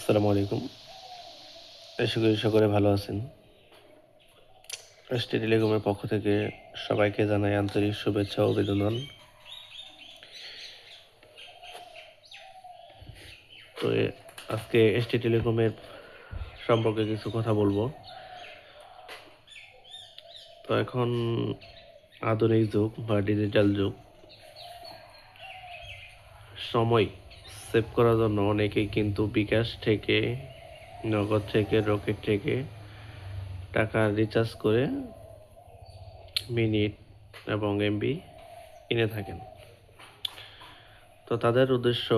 আসসালামু আলাইকুম। আশা করি সকলে ভালো আছেন। এসটি টেলিকমের পক্ষ থেকে সবাইকে জানাই আন্তরিক শুভেচ্ছা ও অভিনন্দন। তো আজকে এসটি টেলিকমের সম্পর্কে কিছু কথা বলব। তো এখন আধুনিক যুগ বা ডিজিটাল যুগ। সময় সেভ করার জন্য অনেকেই কিন্তু বিকাশ থেকে, নগদ থেকে, রকেট থেকে টাকা রিচার্জ করে মিনিট এবং এমবি কিনে থাকেন। তো তাদের উদ্দেশ্য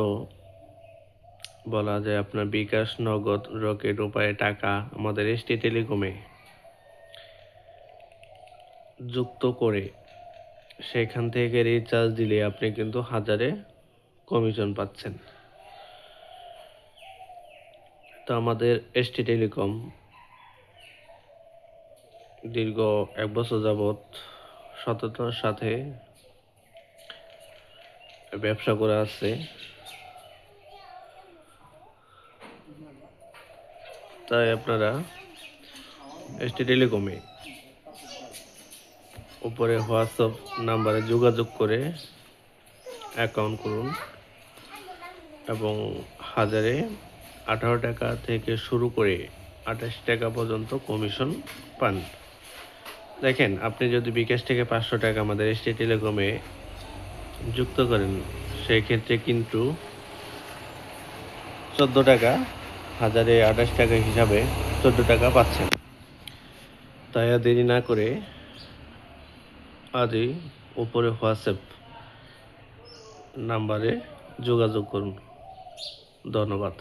বলা যায় আপনার বিকাশ, নগদ, রকেট উপায়ে টাকা আমাদের এসটি টেলিকমে যুক্ত করে সেখান থেকে রিচার্জ দিলে আপনি কিন্তু হাজারে কমিশন পাচ্ছেন। তো আমাদের এসটি টেলিকম দীর্ঘ এক বছর যাবৎ সততার সাথে ব্যবসা করে আসছে। তাই আপনারা এসটি টেলিকমে উপরে হোয়াটসঅ্যাপ নাম্বারে যোগাযোগ করে অ্যাকাউন্ট করুন এবং হাজারে আঠারো টাকা থেকে শুরু করে আঠাশ টাকা পর্যন্ত কমিশন পান। দেখেন, আপনি যদি বিকাশ থেকে পাঁচশো টাকা আমাদের এসটি টেলিকমে যুক্ত করেন সেই ক্ষেত্রে কিন্তু চোদ্দ টাকা, হাজারে আঠাশ টাকা হিসাবে চোদ্দ টাকা পাচ্ছেন। তাই দেরি না করে আজই উপরে হোয়াটসঅ্যাপ নাম্বারে যোগাযোগ করুন। ধন্যবাদ।